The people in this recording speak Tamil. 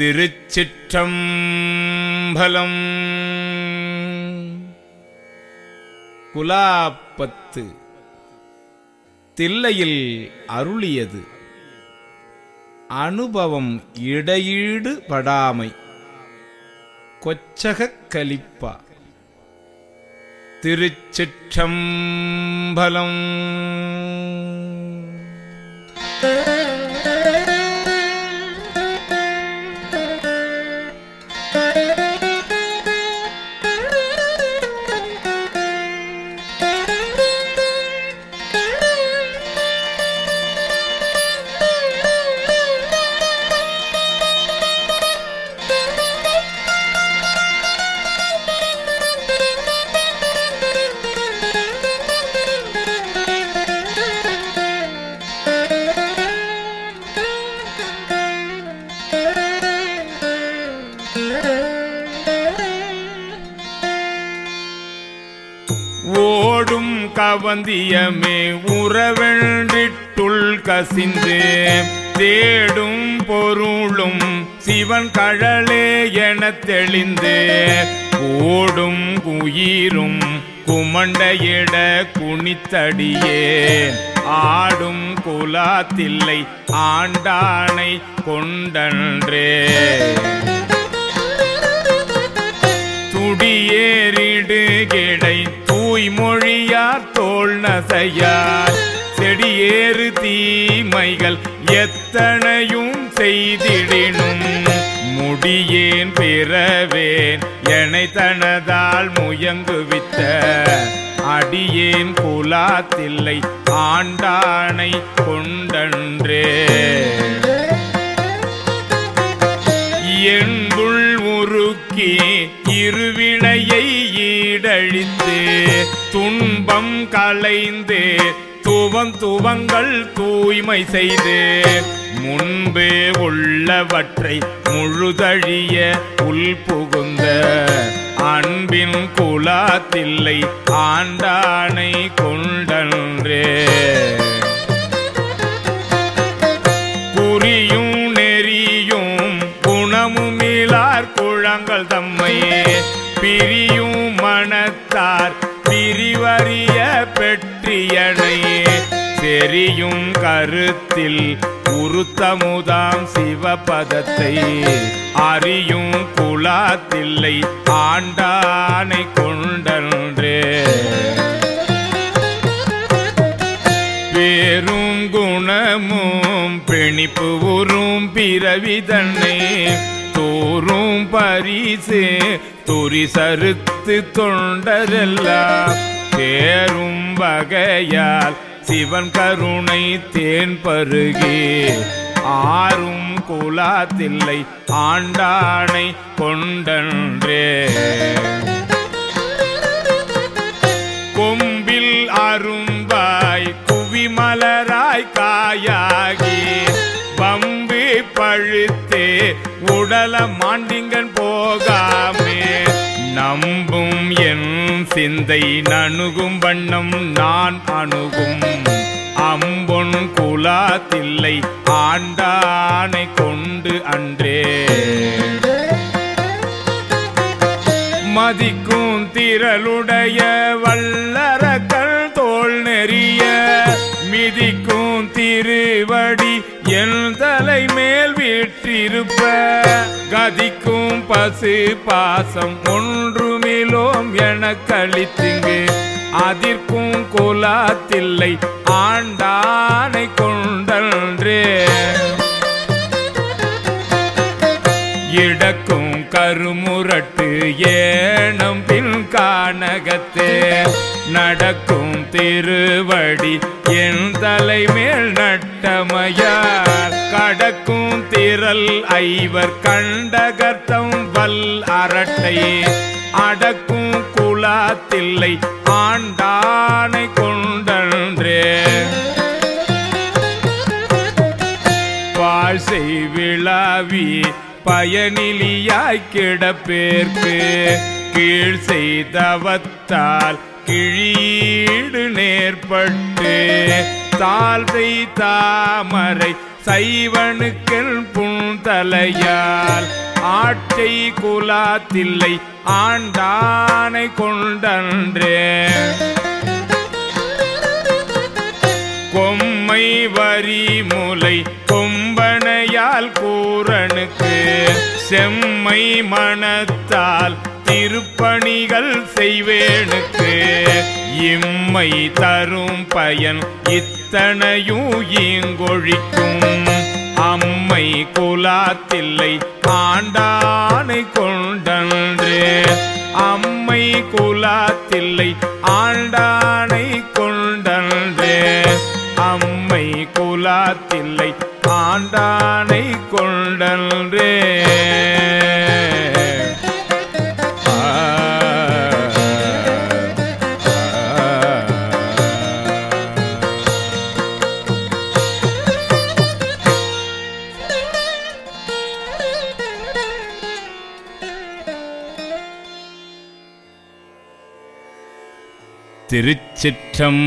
திருச்சிற்றம்பலம். குலாப்பத்து தில்லையில் அருளியது. அனுபவம் இடையீடு படாமை. கொச்சகக் கலிப்பா. திருச்சிற்றம்பலம். ஓடும் கவந்தியமே உறவென்றிட்டுள் கசிந்து தேடும் பொருளும் சிவன் கழலே என தெளிந்து ஓடும் உயிரும் குமண்டையிட குனித்தடியே. ஆடும் குலாத்தில்லை ஆண்டானை கொண்டன்றே. துடியேறிடு கிடை தூய்மொழியார் தோல் நசையார். செடியேறு தீமைகள் எத்தனையும் செய்திடினும். முடியேன் பிறவேன் எனை தனதால் முயங்குவித்த. அடியேன் குலாத்தில்லை ஆண்டானை கொண்டன்றே. இருவினையை ஈடழித்து துன்பம் களைந்து துவம் துவங்கள் தூய்மை செய்து முன்பு உள்ளவற்றை முழுதழிய உள் புகுந்த அன்பின் குலாத்தில்லை ஆண்டானை கொண்டன்றே. குறியும் நெறியும் குணமுமிலார் குழங்கள் தம்மையே பிரியும் மனத்தார் பிரிவறிய பெற்றியனையே தெரியும் கருத்தில் உருத்தமுதாம் சிவபதத்தை. அறியும் குலாத்தில்லை ஆண்டானை கொண்டன்றே. பேரும் குணமும் பிணிப்பு உறும் பிறவி தன்னை. தோறும் பரிசு துரி சருத்து தொண்டரெல்லாம் தேரும் வகையால் சிவன் கருணை தேன் பருகி. ஆறும் குலாத்தில்லை ஆண்டானை கொண்டன்றே. கொம்பில் அரும்பாய் குவிமலராய் காயாகி பம்பு பழுத்தே உடல மாண்டிங்கன் போகா. சிந்தை நணுகும் வண்ணம் நான் அணுகும். அம்பொன் குலாத்தில்லை ஆண்டானை கொண்டு அன்றே. மதிக்கும் திரளுடைய வல்லரக்கள் தோல் நெறிய. மிதிக்கும் திருவடி என் தலை மேல் வீற்றிருப்ப. கதிக்கும் பசு பாசம் ஒன்றுமிலோம் என கழித்திங்கு அதிர்க்கும் குலாத்தில்லை ஆண்டானை கொண்டன்றே. இடக்கும் கருமுரட்டு ஏனம் பின் காணகத்தே நடக்கும் திருவடி என் தலைமேல் நட்டமையார். கடக்கும் திரள் ஐவர் கண்டகர்த்தம் வல் அரட்டை அடக்கும் குலாத்தில்லை ஆண்டானை கொண்டன்றே. பாழ்சை விழாவி பயனிலியாய் கிடப்பேற்கு. கீழ் செய்தவத்தால் கிழீடு நேர்பட்டு தாழ்தை தாமரை சைவனுக்கள் புண்தலையால் ஆட்டை குலாத்தில்லை ஆண்டானை கொண்டன்றே. கொம்மை வரி முலை கொம்பனையால் கூரனுக்கு செம்மை மனத்தால் திருப்பணிகள் செய்வேனுக்கு இம்மை தரும் பயன் இத்தனையும் ஈங்கொழிக்கும். அம்மை குலாத்தில்லை ஆண்டானை கொண்டன்று. அம்மை குலாத்தில்லை ஆண்டானை கொண்டன்று. அம்மை குலாத்தில்லை ஆண்டானை கொண்டன்றே. திருச்சிற்றம்பலம்.